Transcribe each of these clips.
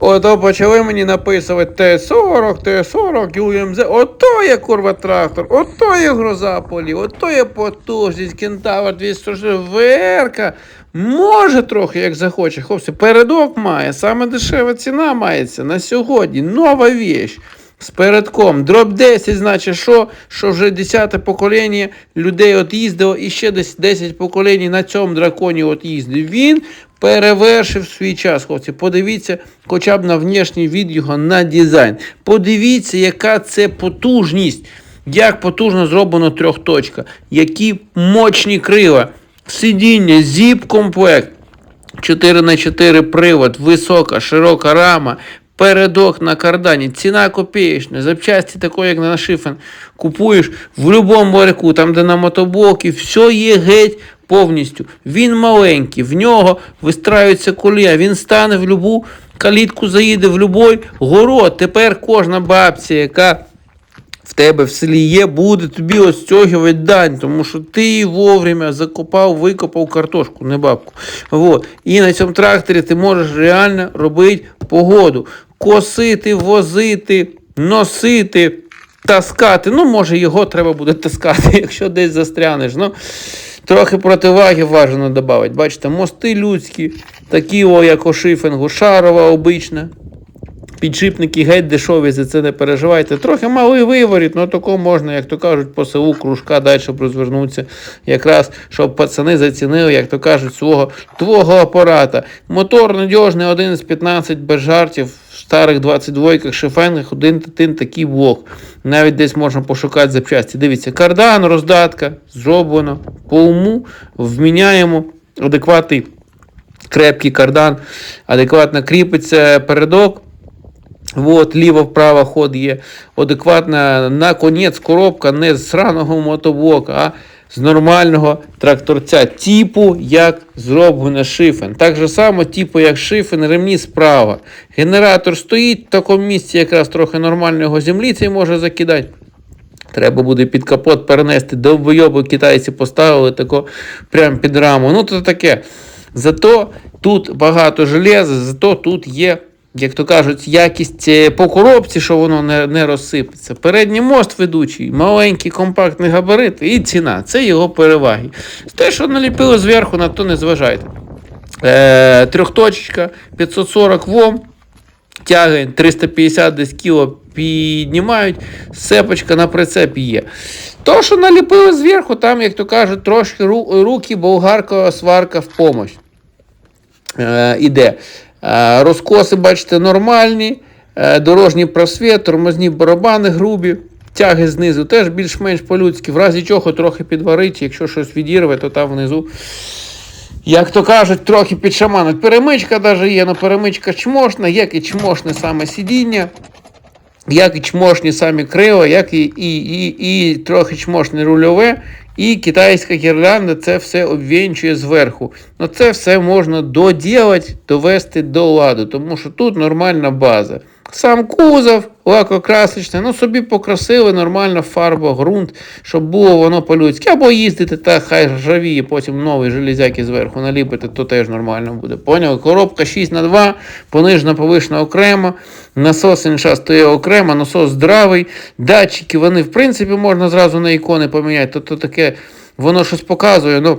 Ото почали мені написувати Т-40, Т-40, ЮМЗ. Ото є курва трактор, ото є гроза полів, ото є потужність, кентавр 206, верка. Може трохи, як захоче. Хлопці, передок має, саме дешева ціна мається на сьогодні. Нова віч. З передком. Дроп 10, значить, що? Що вже 10 покоління людей от їздило і ще десь 10 поколінь на цьому драконі от. Він перевершив свій час, хлопці. Подивіться хоча б на внешній від його на дизайн. Подивіться, яка це потужність. Як потужно зроблено трьохточка, які мощні крила, сидіння, зіп-комплект. 4 на 4 привод, висока, широка рама, передок на кардані, ціна копеечна, запчасті такої, як на шифен, купуєш в будь-якому моряку, там де на мотоблокі, все є геть повністю. Він маленький, в нього вистраюється колія, він стане в любу калітку, заїде в будь-який город. Тепер кожна бабця, яка в тебе в селі є, буде тобі остягувати дань, тому що ти вовремя закопав, викопав картошку, не бабку. Вот. І на цьому тракторі ти можеш реально робити погоду. Косити, возити, носити, таскати. Ну, може, його треба буде таскати, якщо десь застрянеш. Ну, трохи противаги важно додати. Бачите, мости людські, такі, о, як у шифингу, шарова обична. Підшипники геть дешеві, за це не переживайте. Трохи малий виворіт, але тако можна, як то кажуть, по селу кружка далі розвернутися. Якраз, щоб пацани зацінили, як то кажуть, свого твого апарата. Мотор надіжний, один з 15 без жартів, в старих 22-ках, шифенгах, один один такий блок. Навіть десь можна пошукати запчасті. Дивіться, кардан, роздатка, зроблено по уму, вміняємо, адекватний крепкий кардан, адекватно кріпиться передок. Вот, ліво-вправо ход є. Адекватна наконець коробка не з сраного мотоблока, а з нормального тракторця. Типу, як зроблено шифен. Так же само, типу, як шифен, ремні справа. Генератор стоїть в такому місці, якраз трохи нормального землі цей може закидати. Треба буде під капот перенести, довбойоби китайці поставили тако прямо під раму. Ну, то таке. Зато тут багато железа, зато тут є, як то кажуть, якість е, по коробці, що воно не, не розсипеться. Передній мост ведучий, маленький компактний габарит і ціна. Це його переваги. Те, що наліпили зверху, на то не зважайте. Е, трьохточечка, 540 Вом, тяги 350 десь кіло піднімають, сепочка на прицепі є. То, що наліпили зверху, там, як то кажуть, трошки ру- руки, болгарка, сварка в помощь е, іде. Е, розкоси, бачите, нормальні, е, дорожній просвіт, тормозні барабани грубі, тяги знизу теж більш-менш по-людськи. В разі чого трохи підварить, якщо щось відірве, то там внизу. Як то кажуть, трохи підшамануть. Перемичка навіть є, але перемичка чмошна, як і чмошне саме сидіння, як і чмошні самі крила, як і, і, і, і трохи чмошне рульове, і китайська гірлянда це все обвінчує зверху. Но це все можна доділати, довести до ладу, тому що тут нормальна база. Сам кузов, лакокрасочний, ну собі покрасили нормально фарба, ґрунт, щоб було воно по-людськи. Або їздити так, хай ржавіє, потім новий железяки зверху наліпити, то теж нормально буде. Поняли? Коробка 6 на 2 понижена, повишена окремо, насос інша стоїть окремо, насос здравий, датчики, вони в принципі можна зразу на ікони поміняти, то, то таке, воно щось показує, ну.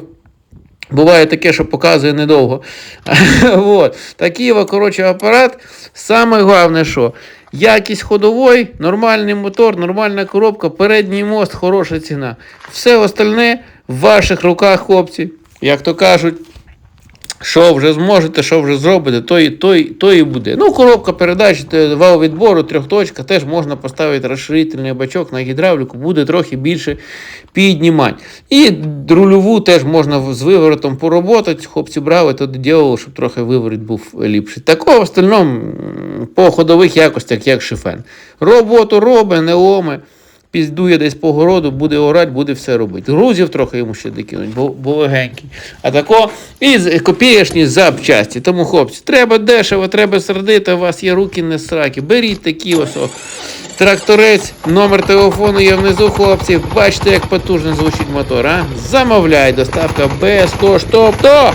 Буває таке, що показує недовго. вот. Такий коротше, апарат. Саме головне, що якість ходової, нормальний мотор, нормальна коробка, передній мост, хороша ціна. Все остальне в ваших руках, хлопці. Як то кажуть, що вже зможете, що вже зробите, то і, то, і, то і буде. Ну, коробка передач, те, вал відбору, трьохточка, теж можна поставити розширительний бачок на гідравліку, буде трохи більше піднімати. І рульову теж можна з виворотом поработати. Хлопці брали, то ділили, щоб трохи виворіт був ліпший. Такого в остальному по ходових якостях, як шифен. Роботу робить, не ломе. Піздує десь по городу, буде орати, буде все робити. Грузів трохи йому ще докинуть, бо, бо легенький. А тако і копієшні запчасті. Тому, хлопці, треба дешево, треба сердити, у вас є руки не сраки. Беріть такі ось. Тракторець, номер телефону є внизу, хлопці. Бачите, як потужно звучить мотор, а? Замовляй, доставка безкоштовно.